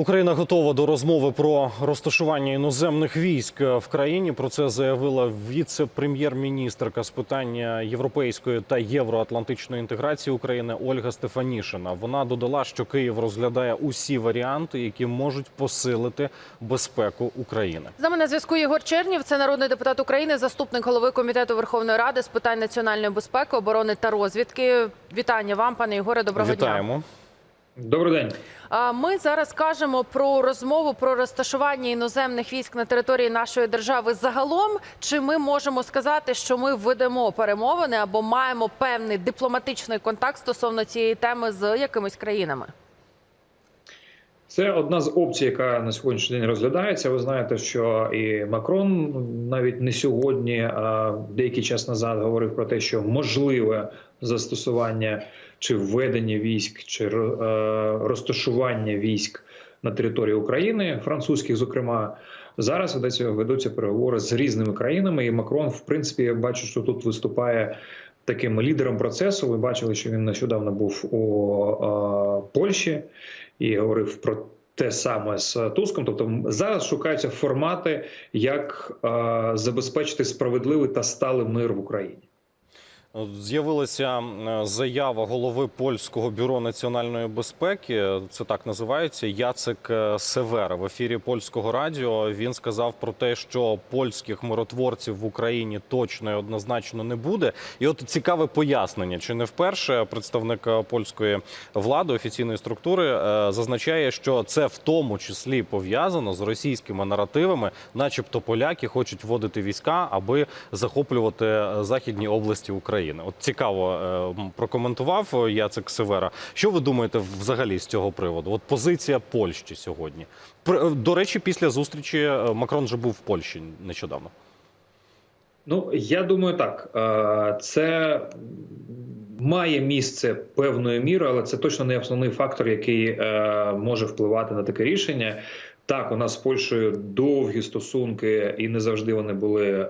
Україна готова до розмови про розташування іноземних військ в країні. Про це заявила віце-прем'єр-міністрка з питання європейської та євроатлантичної інтеграції України Ольга Стефанішина. Вона додала, що Київ розглядає усі варіанти, які можуть посилити безпеку України. З нами на зв'язку Єгор Чернів, це народний депутат України, заступник голови комітету Верховної Ради з питань національної безпеки, оборони та розвідки. Вітання вам, пане Єгоре. Доброго дня. Вітаємо. Добрий день. Ми зараз кажемо про розмову про розташування іноземних військ на території нашої держави загалом. Чи ми можемо сказати, що ми ведемо перемовини або маємо певний дипломатичний контакт стосовно цієї теми з якимись країнами? Це одна з опцій, яка на сьогоднішній день розглядається. Ви знаєте, що і Макрон навіть не сьогодні, а деякий час назад говорив про те, що можливе застосування чи введення військ, чи е, розташування військ на території України, французьких, зокрема. Зараз ведеться ведуться переговори з різними країнами, і Макрон, в принципі, я бачу, що тут виступає таким лідером процесу. Ви бачили, що він нещодавно був у е, Польщі і говорив про те саме з Туском. Тобто зараз шукаються формати, як е, забезпечити справедливий та сталий мир в Україні. З'явилася е, заява голови польського бюро національної безпеки. Це так називається Яцек е, Севера в ефірі польського радіо. Він сказав про те, що польських миротворців в Україні точно і однозначно не буде. І от цікаве пояснення, чи не вперше представник е, польської влади офіційної структури зазначає, що це в тому числі пов'язано з російськими наративами, начебто поляки хочуть вводити війська, аби захоплювати західні області України. От цікаво е, прокоментував Яцек Севера. Що ви думаєте взагалі з цього приводу? От позиція Польщі сьогодні. Е, До речі, після зустрічі е, Макрон же був в Польщі нещодавно. Ну я думаю, так це має місце певною мірою, але це точно не основний фактор, який може впливати на таке рішення. Так, у нас з Польщею довгі стосунки, і не завжди вони були е,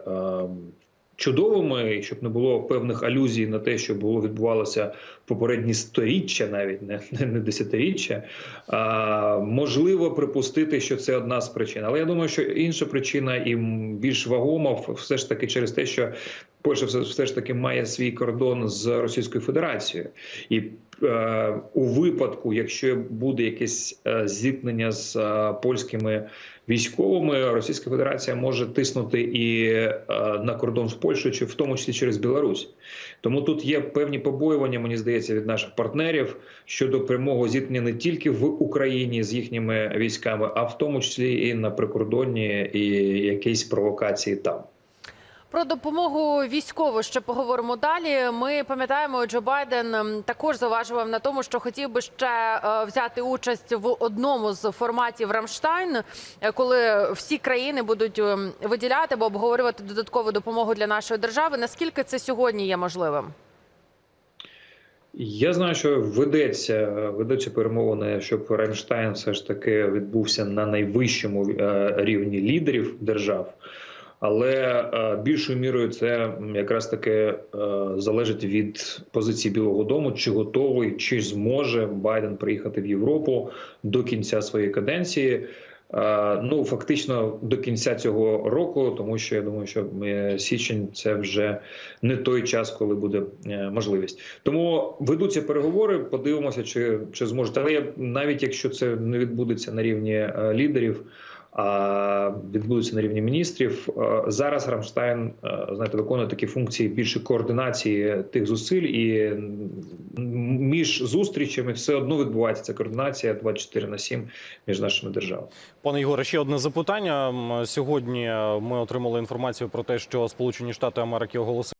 чудовими, щоб не було певних алюзій на те, що було відбувалося попередні сторіччя, навіть не, не, десятиріччя. А, можливо припустити, що це одна з причин. Але я думаю, що інша причина і більш вагома все ж таки через те, що Польща все, ж таки має свій кордон з Російською Федерацією, і у випадку, якщо буде якесь е, зіткнення з е, польськими військовими, Російська Федерація може тиснути і е, на кордон з Польщею, чи в тому числі через Білорусь. Тому тут є певні побоювання, мені здається, від наших партнерів щодо прямого зіткнення не тільки в Україні з їхніми військами, а в тому числі і на прикордонні і якісь провокації там. Про допомогу військову ще поговоримо далі. Ми пам'ятаємо, Джо Байден ем, також зауважував на тому, що хотів би ще е, взяти участь в одному з форматів Рамштайн, е, коли всі країни будуть ем, виділяти або обговорювати додаткову допомогу для нашої держави. Наскільки це сьогодні є можливим? Я знаю, що ведеться ведуться перемовини, щоб Рейнштайн все ж таки відбувся на найвищому е, рівні лідерів держав. Але е, більшою мірою це якраз таки е, залежить від позиції Білого Дому, чи готовий, чи зможе Байден приїхати в Європу до кінця своєї каденції. Е, Ну фактично до кінця цього року, тому що я думаю, що е, січень це вже не той час, коли буде можливість. Тому ведуться переговори. Подивимося, чи, чи зможуть. Але навіть якщо це не відбудеться на рівні лідерів, а відбудеться на рівні міністрів. е, Зараз Рамштайн е, знаєте, виконує такі функції більше координації тих зусиль, і між зустрічами все одно відбувається ця координація 24 на 7 між нашими державами. Пане Ігоре, ще одне запитання. Сьогодні ми отримали інформацію про те, що Сполучені Штати Америки оголосили.